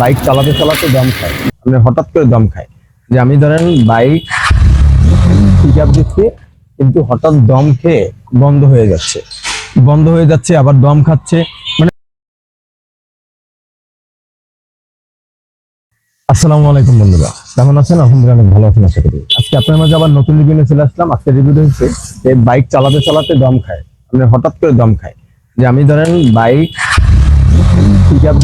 Bike চালাতে চালাতে দম খায়। মানে হঠাৎ করে দম খায় যে আমি ধরেন বাইক পিক আপ দিচ্ছি, কিন্তু হঠাৎ দম খেয়ে বন্ধ হয়ে যাচ্ছে। বন্ধ হয়ে যাচ্ছে, আবার দম খাচ্ছে। মানে আসসালামু আলাইকুম বন্ধুরা। কেমন আছেন? আলহামদুলিল্লাহ অনেক ভালো আছেন, আশা করি। আজকে আপনার মাঝে আবার নতুন রিভিউ চলে আসলাম। আজকে রিভিউ হচ্ছে যে বাইক চালাতে চালাতে দম খায়। মানে হঠাৎ করে দম খায় যে আমি ধরেন বাইক পিক আপ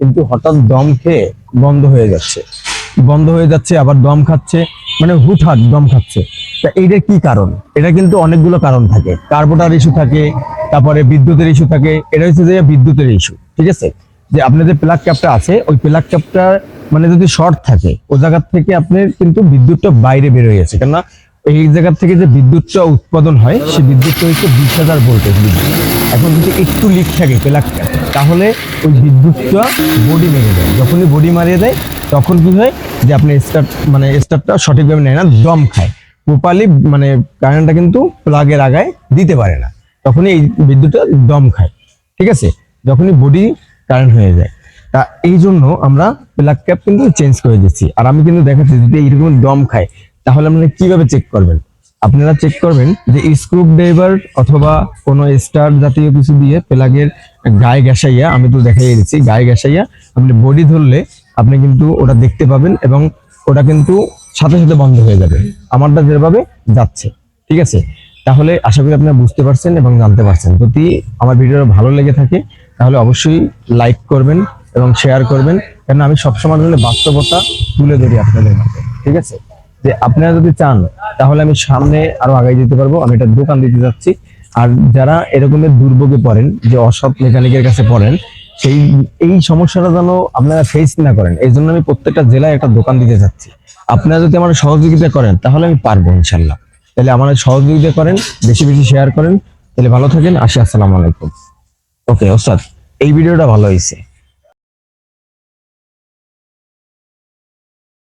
কিন্তু হঠাৎ দম খেয়ে বন্ধ হয়ে যাচ্ছে। বন্ধ হয়ে যাচ্ছে, আবার দম খাচ্ছে মানে হুটহাট দম খাচ্ছে। তা এইটার কি কারণ? এটা কিন্তু অনেকগুলো কারণ থাকে। কার্বোটার ইস্যু থাকে, তারপরে বিদ্যুতের ইস্যু থাকে, এটা হচ্ছে যে বিদ্যুতের ইস্যু, ঠিক আছে? যে আপনার যে প্লাগ ক্যাপটা আছে, ওই প্লাগ ক্যাপটা মানে যদি শর্ট থাকে ও জায়গার থেকে আপনার কিন্তু বিদ্যুৎটা বাইরে বের হয়ে গেছে কেননা এই জায়গা থেকে যে বিদ্যুৎটা উৎপাদন হয় সেই বিদ্যুৎটা হচ্ছে বিশ হাজার ভোল্টেজ বিদ্যুৎ। এখন যদি একটু লিক থাকে প্লাগ ক্যাপ তাহলে ওই বিদ্যুৎটা বডি মেরে দেয়। যখনই বডি মারিয়ে দেয়, তখন কি হয় যে আপনি স্টার্ট মানে স্টার্টটা সঠিকভাবে নেয় না, দম খায়। প্রপারলি মানে কারেন্টটা কিন্তু প্লাগের আগায় দিতে পারে না। তখনই এই বিদ্যুৎটা দম খায়। ঠিক আছে? যখনই বডি কারেন্ট হয়ে যায়। তা এই জন্য আমরা প্লাগ ক্যাপ কিন্তু চেঞ্জ করে দিচ্ছি। আর আমি কিন্তু দেখাচ্ছি যদি এইরকম দম খায় তাহলে আপনারা কীভাবে চেক করবেন? আপনারা চেক করবেন যে স্ক্রু ড্রাইভার অথবা কোনো স্টার জাতীয় কিছু দিয়ে প্লাগের গায়ে ঘেঁষাইয়া, আমি তো দেখাই দিচ্ছি, গায়ে ঘেঁষাইয়া আপনি বডি ধরলে আপনি কিন্তু ওটা দেখতে পাবেন এবং ওটা কিন্তু সাথে সাথে বন্ধ হয়ে যাবে। আমারটা যেভাবে যাচ্ছে, ঠিক আছে? তাহলে আশা করি আপনারা বুঝতে পারছেন এবং জানতে পারছেন। যদি আমার ভিডিওটা ভালো লেগে থাকে, তাহলে অবশ্যই লাইক করবেন এবং শেয়ার করবেন। কারণ আমি সবসময় বাস্তবতা তুলে ধরি আপনাদের মাঝে ঠিক আছে? যে আপনারা যদি চান, তাহলে আমি সামনে আরও আগাই যেতে পারব। আমি একটা দোকান দিতে যাচ্ছি। আর যারা এরকমের দুর্ভোগে পড়েন, যে অসৎ মেকানিকের কাছে পড়েন, সেই, এই সমস্যাটা যেন আপনারা ফেস না করেন, এই জন্য আমি প্রত্যেকটা জেলায় একটা দোকান দিতে যাচ্ছি। আপনারা যদি আমার সহযোগিতা করেন, তাহলে আমি পারব ইনশাল্লাহ তাহলে আমার সহযোগিতা করেন, বেশি বেশি শেয়ার করেন। তাহলে ভালো থাকেন, আসি, আসসালামু আলাইকুম। ওকে ওস্তাদ, এই ভিডিওটা ভালো হয়েছে।